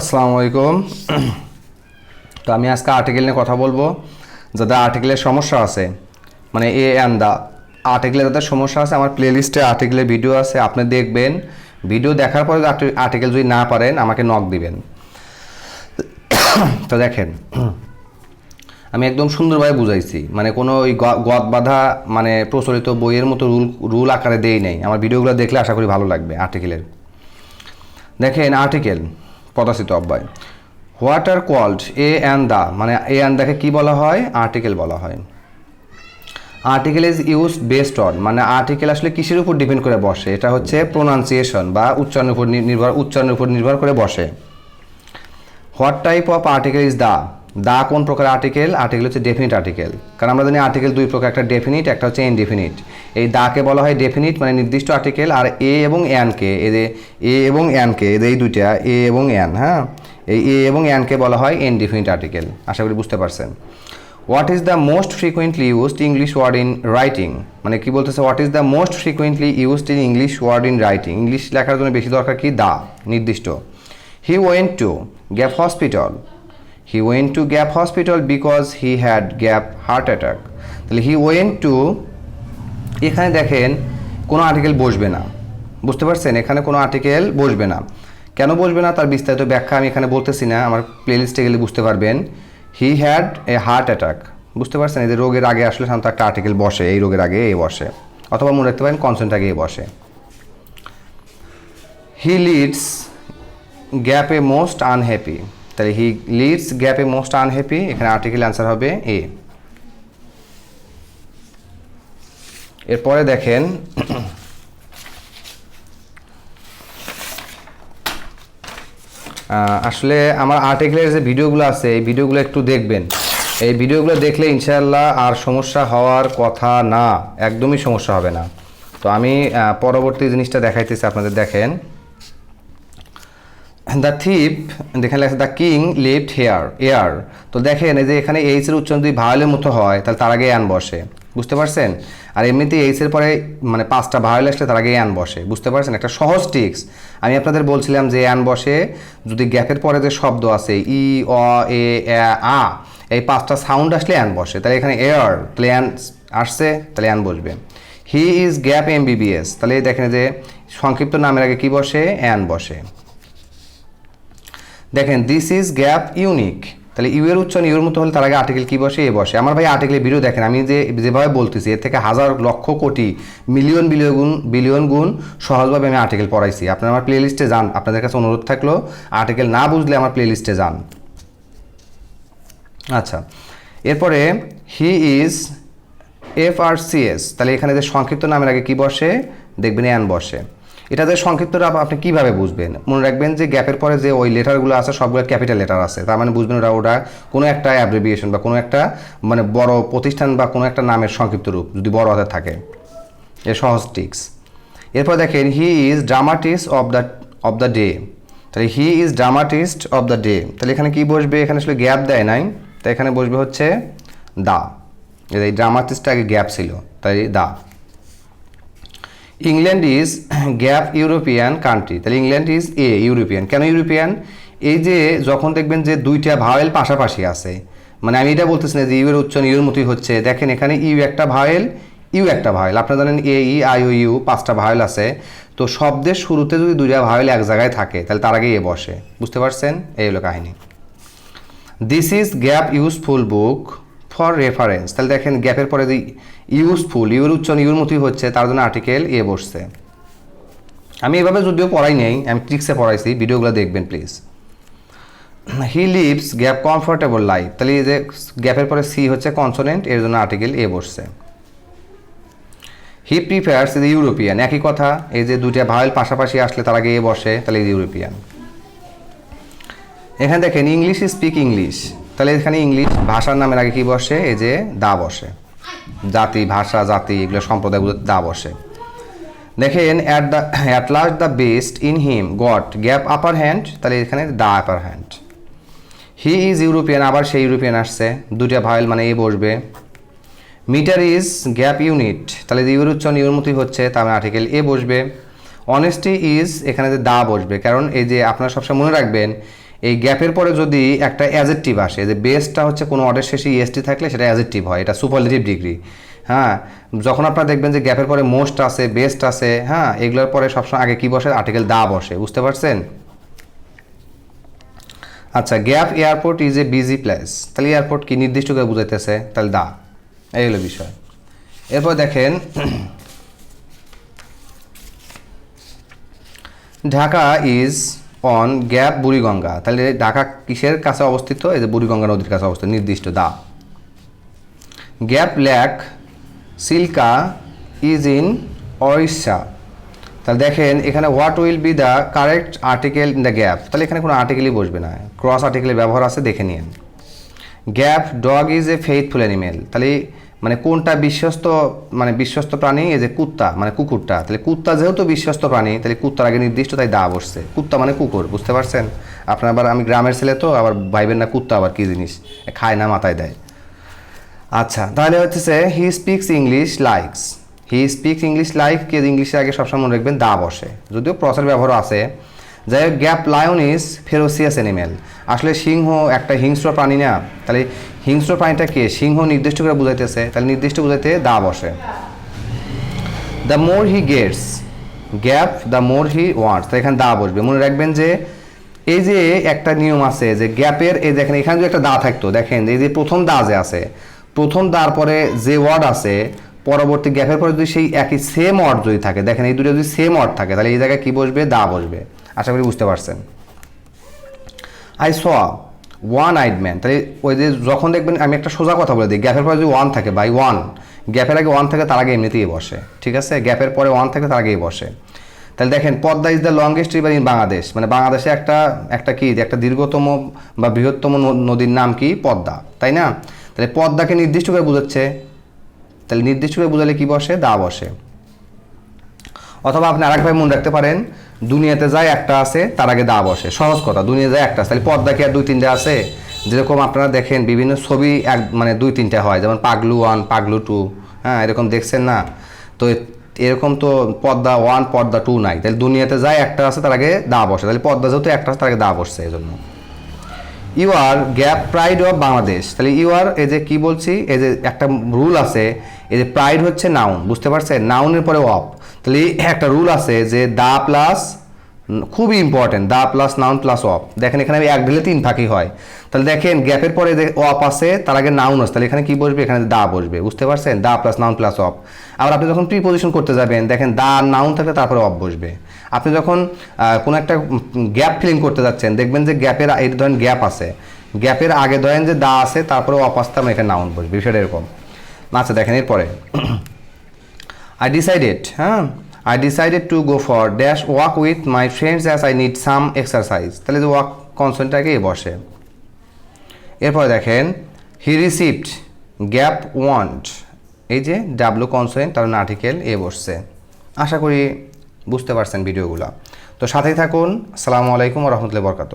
আসসালামু আলাইকুম। তো আমি আজকে আর্টিকেল নিয়ে কথা বলব। যাদের আর্টিকেলের সমস্যা আছে মানে এ অ্যান্ড দা আর্টিকেলে যাদের সমস্যা আছে, আমার প্লেলিস্টে আর্টিকেলের ভিডিও আছে, আপনি দেখবেন। ভিডিও দেখার পরে আর্টিকেল যদি না পারেন, আমাকে নক দিবেন। তো দেখেন, আমি একদম সুন্দরভাবে বুঝাইছি। মানে কোনো ওই গদ বাঁধা মানে প্রচলিত বইয়ের মতো রুল রুল আকারে দেই নাই। আমার ভিডিওগুলো দেখলে আশা করি ভালো লাগবে আর্টিকেলের দেখেন আর্টিকেল পদাসিত অব্যয়। হোয়াট আর কোয়াল্ড এ অ্যান্ড দা মানে এ অ্যান্ড দাকে কী বলা হয়? আর্টিকেল বলা হয়। Article is use based on মানে আর্টিকেল আসলে কিসের উপর ডিপেন্ড করে বসে? এটা হচ্ছে প্রোনাউন্সিয়েশন বা উচ্চারণের উপর নির্ভর উচ্চারণের উপর নির্ভর করে বসে। What type of article is the the কোন প্রকার আর্টিকেল আর্টিকেল হচ্ছে ডেফিনিট আর্টিকেল কারণ আমরা জানি আর্টিকেল দুই প্রকার, একটা ডেফিনিট একটা হচ্ছে ইনডেফিনিট এই দাকে বলা হয় ডেফিনিট মানে নির্দিষ্ট আর্টিকেল আর এ এবং এনকে এদের এ এবং এনকে এদের এই দুইটা, এ এবং এন হ্যাঁ? এই এ এবং এনকে বলা হয় ইনডেফিনিট আর্টিকেল আশা করি বুঝতে পারছেন। What is the most frequently used English word in writing মানে কি বলতেছে? What is the most frequently used in English word in writing English লেখার জন্য বেশি দরকার কি? দা, নির্দিষ্ট। He went to gap hospital he went to gap hospital because he had gap heart attack তাহলে হি ওয়েন টু এখানে দেখেন কোনো আর্টিকেল বসবে না। বুঝতে পারছেন? এখানে কোনো আর্টিকেল বসবে না। কেন বসবে না? তার বিস্তারিত ব্যাখ্যা আমি এখানে বলতেছি না। আমার প্লেলিস্টে গেলে বুঝতে পারবেন। He had a heart attack বুঝতে পারছেন? এই যে রোগের আগে আসলে সাধারণত একটা আর্টিকেল বসে। এই রোগের আগে এ বসে। অথবা মনে রাখতে পারেন কনসেন্ট আগে এ বসে। He leads gap a most unhappy তাহলে he leads gap most unhappy এখানে আর্টিকেল অ্যান্সার হবে এ এরপরে দেখেন আসলে আমার আর্টিকেলের যে ভিডিওগুলো আছে, এই ভিডিওগুলো একটু দেখবেন। এই ভিডিওগুলো দেখলে ইনশাআল্লাহ আর সমস্যা হওয়ার কথা না, একদমই সমস্যা হবে না। তো আমি পরবর্তী জিনিসটা দেখাইতেছি, আপনাদের দেখেন। দ্য থিপ দেখেন লেখা the king lived here air তো দেখেন এই যে এখানে এইচের উচ্চারণ যদি ভাওয়ালের মতো হয় তাহলে তার আগে অ্যান বসে। বুঝতে পারছেন? আর এমনিতে এইচের পরে মানে পাঁচটা ভাওয়াল আসলে তার আগে অ্যান বসে। বুঝতে পারছেন? একটা সহজ টিক্স আমি আপনাদের বলছিলাম যে অ্যান বসে যদি গ্যাপের পরে যে শব্দ আছে ই অ এ, আ এই পাঁচটা সাউন্ড আসলে অ্যান বসে। তাহলে এখানে এয়ার তাহলে অ্যান আসছে তাহলে অ্যান বসবে। He is gap M BBS তাহলে দেখেন যে সংক্ষিপ্ত নামের আগে কি বসে? অ্যান বসে। দেখেন দিস ইজ গ্যাপ ইউনিক তাহলে ইউ এর উচ্চারণ ইউর মতো হলে তার আগে আর্টিকেল কি বসে? এ বসে। আমার ভাই আর্টিকেলের ভিডিও দেখেন, আমি যে, যেভাবে বলতেছি, এর থেকে হাজার লক্ষ কোটি মিলিয়ন বিলিয়ন গুণ বিলিয়ন গুণ সহজভাবে আমি আর্টিকেল পড়াইছি। আপনারা আমার প্লেলিস্টে যান, আপনাদের কাছে অনুরোধ থাকল আর্টিকেল না বুঝলে আমার প্লেলিস্টে যান। আচ্ছা এরপরে he is F R C S তাহলে এখানে যে সংক্ষিপ্ত নামের আগে কি বসে? দেখবেন অ্যান বসে। এটা যে সংক্ষিপ্তটা আপ- আপনি কীভাবে বুঝবেন? মনে রাখবেন যে গ্যাপের পরে যে ওই লেটারগুলো আছে, সবগুলো ক্যাপিটাল লেটার আছে। তার মানে বুঝবেন ওটা ওটা কোনো একটা অ্যাব্রিভিয়েশন বা কোনো একটা মানে বড় প্রতিষ্ঠান বা কোনো একটা নামের সংক্ষিপ্ত রূপ যদি বড় হাতে থাকে। এ সহজ টিক্স এরপর দেখেন he is dramatist of the of the day তাহলে he is dramatist of the day তাহলে এখানে কি বসবে? এখানে আসলে গ্যাপ দেয় নাই। তাই এখানে বসবে হচ্ছে দা। এই ড্রামাটিস্টটা আগে গ্যাপ ছিল, তাই the. England is gap European country তাহলে ইংল্যান্ড ইজ এ ইউরোপিয়ান কেন ইউরোপিয়ান এই যে যখন দেখবেন যে দুইটা ভাওয়েল পাশাপাশি আছে মানে আমি এটা বলতেছি না যে ইউ এর উচ্চারণ ইউর মতোই হচ্ছে। দেখেন এখানে ইউ একটা ভাওয়েল, ইউ একটা ভাওয়েল। আপনারা জানেন A, E, I O U পাঁচটা ভাওয়েল আছে। তো শব্দের শুরুতে যদি দুইটা ভাওয়েল এক জায়গায় থাকে, তাহলে তার আগে এ বসে। বুঝতে পারছেন? এই হলো কাহিনী। This is gap useful book for reference তাহলে দেখেন গ্যাপের পরে যে ইউজফুল ইউর উচ্চারণ ইউর মতোই হচ্ছে, তার জন্য আর্টিকেল এ বসছে। আমি এভাবে যদিও পড়াই নেই, আমি ট্রিক্সে পড়াইছি, ভিডিওগুলো দেখবেন please he lives gap comfortable life তাহলে এই যে গ্যাপের পরে সি হচ্ছে কনসোনেন্ট এর জন্য আর্টিকেল এ বসছে। হি প্রিফার্স ইজ ইউরোপিয়ান একই কথা, এই যে দুইটা ভাওয়েল পাশাপাশি আসলে তার আগে এ বসে, তাহলে ইউরোপিয়ান এখানে দেখেন ইংলিশ স্পিক ইংলিশ তাহলে এখানে ইংলিশ ভাষার নামের আগে কি বসে? এই যে দা বসে। জাতি, ভাষা, জাতি, এগুলো সম্প্রদায়গুলো দা বসে। দেখেন at the at last the best in him got gap upper hand তাহলে এখানে the upper hand he is European আবার সেই ইউরোপিয়ান আসছে। দুটা ভাইল মানে এ বসবে। মিটার ইজ গ্যাপ ইউনিট তাহলে যে ইউর উচ্চারণ ইউর হচ্ছে, তার মানে আর্টিকেল এ বসবে। অনেস্টি ইজ এখানে যে দা বসবে, কারণ এই যে আপনারা সবসময় মনে রাখবেন এই গ্যাপের পরে যদি একটা অ্যাজেক্টিভ আসে, যে বেসটা হচ্ছে কোনো অর্ডার শেষে ইএসটি থাকলে সেটা অ্যাজেক্টিভ হয়, এটা সুপারলেটিভ ডিগ্রি হ্যাঁ যখন আপনারা দেখবেন যে গ্যাপের পরে মোস্ট আছে বেস্ট আছে হ্যাঁ এগুলোর পরে সবসময় আগে কি বসে? আর্টিকেল দা বসে, বুঝতে পারছেন? আচ্ছা gap airport is a busy place. তাহলে এয়ারপোর্ট কি নির্দিষ্ট করে বুঝাইতেছে? তাহলে দা। এই হলো বিষয়। এরপর দেখেন, Dhaka is on gap Buriganga তাহলে ঢাকা কিসের কাছে অবস্থিত? এই যে বুড়িগঙ্গা নদীর কাছে অবস্থিত, নির্দিষ্ট, the. Gap lake Chilka is in Odisha তাহলে দেখেন, এখানে what will be the correct article in the gap তাহলে এখানে কোনো আর্টিকেলই বসবে না। ক্রস আর্টিকেলের ব্যবহার আছে, দেখে নিন gap, dog is a faithful animal. তাহলে মানে কোনটা বিশ্বস্ত মানে বিশ্বস্ত প্রাণী? এই যে কুত্তা মানে কুকুরটা। তাহলে কুত্তা যেহেতু বিশ্বস্ত প্রাণী, তাহলে কুত্তার আগে নির্দিষ্ট তাই দা বসছে কুত্তা মানে কুকুর, বুঝতে পারছেন? আপনার আবার, আমি গ্রামের ছেলে তো, আবার ভাইবেন না কুত্তা আবার কী জিনিস? খায় না, মাথায় দেয়। আচ্ছা তাহলে হচ্ছে he speaks English likes. He speaks English like কে ইংলিশের আগে সবসময় মনে রাখবেন দা বসে যদিও প্রসের ব্যবহার আছে। যাই হোক, gap lion is ferocious animal আসলে সিংহ একটা হিংস্র প্রাণী না। তাহলে হিংস্র প্রাণীটা কে? সিংহ নির্দিষ্ট করে বুঝাইতেছে। তাহলে নির্দিষ্ট বুঝাইতে দা বসে। The more he gets gap the more he wants তো এখানে দা বসবে। মনে রাখবেন যে, এই যে একটা নিয়ম আছে যে, গ্যাপের এই দেখেন, এখানে যদি একটা দা থাকতো, দেখেন, এই যে প্রথম দা যে আছে, প্রথম দার পরে যে ওয়ার্ড আছে, পরবর্তী গ্যাপের পরে যদি সেই একই সেম ওয়ার্ড যদি থাকে, দেখেন, এই দুটো যদি সেম ওয়ার্ড থাকে, তাহলে এই জায়গায় কী বসবে? দা বসবে। আশা করি বুঝতে পারছেন। I saw one eyed man তাহলে ওই যে যখন দেখবেন আমি একটা সোজা কথা বলে দিই, গ্যাপের পরে যদি ওয়ান থাকে বাই ওয়ান গ্যাপের আগে ওয়ান থাকে, তার আগে এমনিতেই বসে, ঠিক আছে? গ্যাপের পরে ওয়ান থাকে, তার আগেই বসে। তাহলে দেখেন Padma is the longest river in Bangladesh মানে বাংলাদেশে একটা একটা কি একটা দীর্ঘতম বা বৃহত্তম নদীর নাম কি? পদ্মা তাই না? তাহলে পদ্মাকে নির্দিষ্ট করে বোঝাচ্ছে। তাহলে নির্দিষ্ট করে বোঝালে কি বসে? দা বসে। অথবা আপনি আরেকভাবে মনে রাখতে পারেন, দুনিয়াতে যায় একটা আছে, তার আগে দা বসে। সহজ কথা দুনিয়া যায় একটা আছে। তাহলে পর্দা কি আর দুই তিনটে আছে? যেরকম আপনারা দেখেন, বিভিন্ন ছবি এক মানে দুই তিনটে হয়। যেমন পাগলু ওয়ান পাগলু টু হ্যাঁ এরকম দেখছেন না? তো এরকম তো পদ্মা ওয়ান পদ্মা টু নাই। তাহলে দুনিয়াতে যায় একটা আছে, তার আগে দা বসে। তাহলে পদ্মা যেহেতু একটা আছে, তার আগে দা বসছে এই জন্য you are gap pride of Bangladesh তাহলে ইউ আর এই যে কি বলছি, এই যে একটা রুল আছে, এই যে প্রাইড হচ্ছে নাউন বুঝতে পারছেন? নাউনের পরে অফ তাহলে একটা রুল আছে যে দা প্লাস খুবই important the plus noun plus of দেখেন এখানে এক ঢেলে তিন ফাঁকি হয়। তাহলে দেখেন গ্যাপের পরে অফ আছে, তার আগে নাউন আছে। তাহলে এখানে কি বসবে? এখানে দা বসবে। বুঝতে পারছেন? The plus noun plus of আবার আপনি যখন প্রিপোজিশন করতে যাবেন, দেখেন দা নাউন থাকলে তারপরে অফ বসবে। আপনি যখন কোনো একটা গ্যাপ ফিলিং করতে যাচ্ছেন, দেখবেন যে গ্যাপের এই ধরেন গ্যাপ আছে। গ্যাপের আগে ধরেন যে দা আছে, তারপরে অফ আসতে আমরা এখানে নাউন বসবে। বিষয়টা এরকম। আচ্ছা দেখেন এরপরে। I decided, huh? I decided to go for dash walk with my friends as I need some exercise. তাহলে যে ওয়াক কনসেন্টটাকে বসে। এরপরে দেখেন হি রিসিভড গ্যাপ ওয়ান্ট এই যে ডাব্লু কনসেন্ট তার আর্টিকেল এ বসছে। আশা করি বুঝতে পারছেন ভিডিওগুলো। তো সাথেই থাকুন। আসসালামু আলাইকুম রহমতুল্লাহ বরকাত